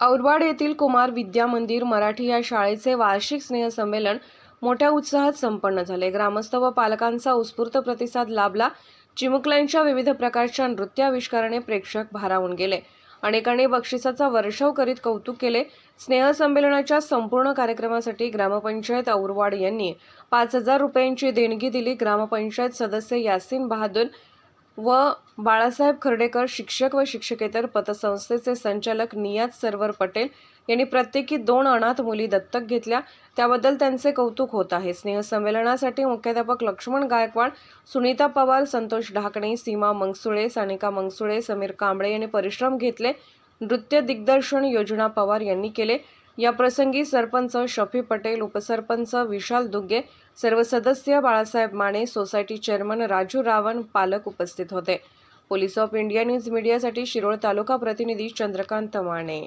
औरवाड येथील कुमार विद्या मंदिर मराठी या शाळेचे वार्षिक स्नेहसंमेलन मोठ्या उत्साहात संपन्न झाले. ग्रामस्थ व पालकांचा उत्स्फूर्त प्रतिसाद लाभला. चिमुकल्यांच्या विविध प्रकारच्या नृत्याविष्काराने प्रेक्षक भारावून गेले. अनेकांनी बक्षिसाचा वर्षाव करीत कौतुक केले. स्नेहसंमेलनाच्या संपूर्ण कार्यक्रमासाठी ग्रामपंचायत औरवाड यांनी पाच हजार रुपयांची देणगी दिली. ग्रामपंचायत सदस्य यासीन बहादूर व बाळासाहेब खर्डेकर शिक्षक व शिक्षकेतर पतसंस्थेचे संचालक नियाज सरवर पटेल यांनी प्रत्येकी दोन अनाथ मुली दत्तक घेतल्या. त्याबद्दल त्यांचे कौतुक होत आहे. स्नेहसंमेलनासाठी मुख्याध्यापक लक्ष्मण गायकवाड सुनीता पवार संतोष ढाकणे सीमा मंगसुळे सानिका मंगसुळे समीर कांबळे यांनी परिश्रम घेतले. नृत्य दिग्दर्शन योजना पवार यांनी केले. या प्रसंगी सरपंच शफी पटेल उपसरपंच विशाल दुग्गे सर्व सदस्य बाळासाहेब माने सोसायटी चेअरमन राजू रावण पालक उपस्थित होते. पोलीस ऑफ इंडिया न्यूज मीडियासाठी शिरोळ तालुका प्रतिनिधी चंद्रकांत माने.